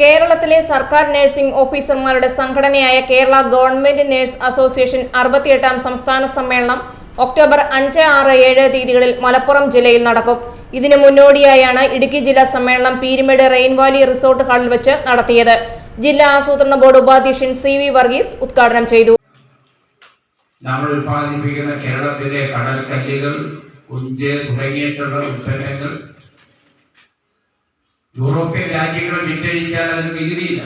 കേരളത്തിലെ സർക്കാർ നഴ്സിംഗ് ഓഫീസർമാരുടെ സംഘടനയായ കേരള ഗവൺമെന്റ് നഴ്സ് അസോസിയേഷൻ അറുപത്തിയെട്ടാം സംസ്ഥാന സമ്മേളനം ഒക്ടോബർ അഞ്ച് ആറ് ഏഴ് തീയതികളിൽ മലപ്പുറം ജില്ലയിൽ നടക്കും. ഇതിനു മുന്നോടിയായാണ് ഇടുക്കി ജില്ലാ സമ്മേളനം പീരുമേട് റെയിൻവാലി റിസോർട്ട് ഹാളിൽ വെച്ച് നടത്തിയത്. ജില്ലാ ആസൂത്രണ ബോർഡ് ഉപാധ്യക്ഷൻ സി വി വർഗീസ് ഉദ്ഘാടനം ചെയ്തു. നമ്മൾ ഉൽപ്പാദിപ്പിക്കുന്ന കേരളത്തിലെ കടൽക്കല്ലുകൾ കുഞ്ച് തുടങ്ങിയിട്ടുള്ള ഉൽപ്പന്നങ്ങൾ യൂറോപ്യൻ രാജ്യങ്ങൾ വിറ്റഴിച്ചാൽ അതിന് നികുതിയില്ല.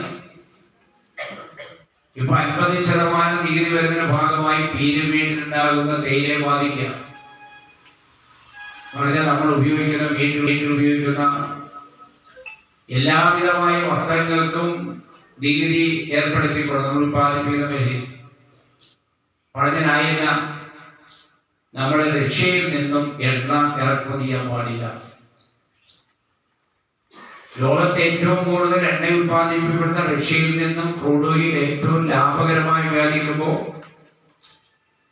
ഇപ്പൊ അൻപത് ശതമാനം നികുതി വരുന്ന ഭാഗമായി പീരമീനുണ്ടാകുന്ന തേയിലെ ബാധിക്കുക. പറഞ്ഞാൽ നമ്മൾ ഉപയോഗിക്കുന്ന വീട്ടിൽ ഉപയോഗിക്കുന്ന എല്ലാവിധമായ വസ്ത്രങ്ങൾക്കും നികുതി ഏർപ്പെടുത്തിക്കൊണ്ട് നമ്മൾ ഉൽപ്പാദിപ്പിക്കുന്ന മേഖലയിൽ പറഞ്ഞനായില്ല നമ്മൾ റഷ്യയിൽ നിന്നും എണ്ണ ഇറക്കുമതി ചെയ്യാൻ പാടില്ല. ലോകത്ത് ഏറ്റവും കൂടുതൽ എണ്ണ ഉത്പാദിപ്പിക്കപ്പെടുന്ന റഷ്യയിൽ നിന്നും ക്രൂഡ് ഓയിൽ ഏറ്റവും ലാഭകരമായി വ്യാപിക്കുമ്പോൾ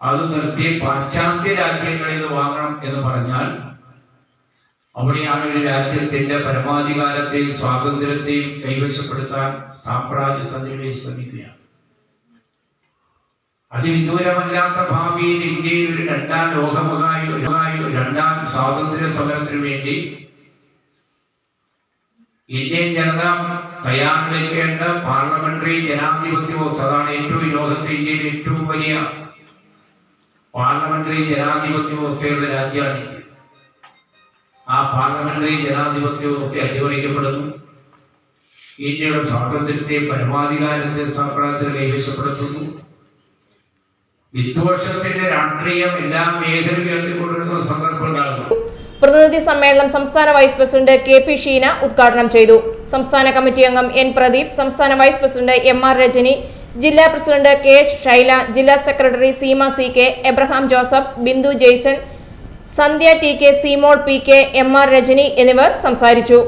അത് നിർത്തി പാശ്ചാത്യ രാജ്യങ്ങളിൽ വാങ്ങണം എന്ന് പറഞ്ഞാൽ അവിടെയാണ് ഒരു രാജ്യത്തിന്റെ പരമാധികാരത്തെയും സ്വാതന്ത്ര്യത്തെയും കൈവശപ്പെടുത്താൻ സാമ്രാജ്യത്വത്തിനുവേണ്ടി ശ്രമിക്കുകയാണ്. അതിവിദൂരമല്ലാത്ത ഭാവിയിൽ ഇന്ത്യയിൽ ഒരു രണ്ടാം ലോകമകായി രണ്ടാം സ്വാതന്ത്ര്യ സമരത്തിനു വേണ്ടി ഇന്ത്യൻ ജനത തയ്യാറെടുക്കേണ്ട പാർലമെന്ററി ജനാധിപത്യ വ്യവസ്ഥ അതാണ് ഏറ്റവും ഈ ലോകത്തെ ഇന്ത്യയിലെ ഏറ്റവും വലിയ പാർലമെന്ററി ജനാധിപത്യ വ്യവസ്ഥയുടെ രാജ്യമാണ് ആ പാർലമെന്ററി ജനാധിപത്യ വ്യവസ്ഥ അട്ടിമറിക്കപ്പെടുന്നു. ഇന്ത്യയുടെ സ്വാതന്ത്ര്യത്തെ പരമാധികാരത്തെ സാമ്രാജ്യത്തിൽ കൈവശപ്പെടുത്തുന്നു. വിദ്വേഷത്തിന്റെ രാഷ്ട്രീയം എല്ലാം മേഖലയും ഉയർത്തിക്കൊണ്ടിരുന്ന സന്ദർഭം ഉണ്ടാകുന്നു പ്രതിനിധി സമ്മേളനം സംസ്ഥാന vice president K P Sheena ഉദ്ഘാടനം ചെയ്തു. സംസ്ഥാന കമ്മിറ്റി അംഗം എൻ പ്രദീപ് സംസ്ഥാന vice president M R Rajani ജില്ലാ പ്രസിഡന്റ് കെ എച്ച് ഷൈല ജില്ലാ secretary Seema C K Abraham Joseph Bindu Jaison Sandhya T K Seemol P K M R Rajani എന്നിവർ സംസാരിച്ചു.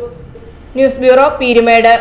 News bureau Peermade.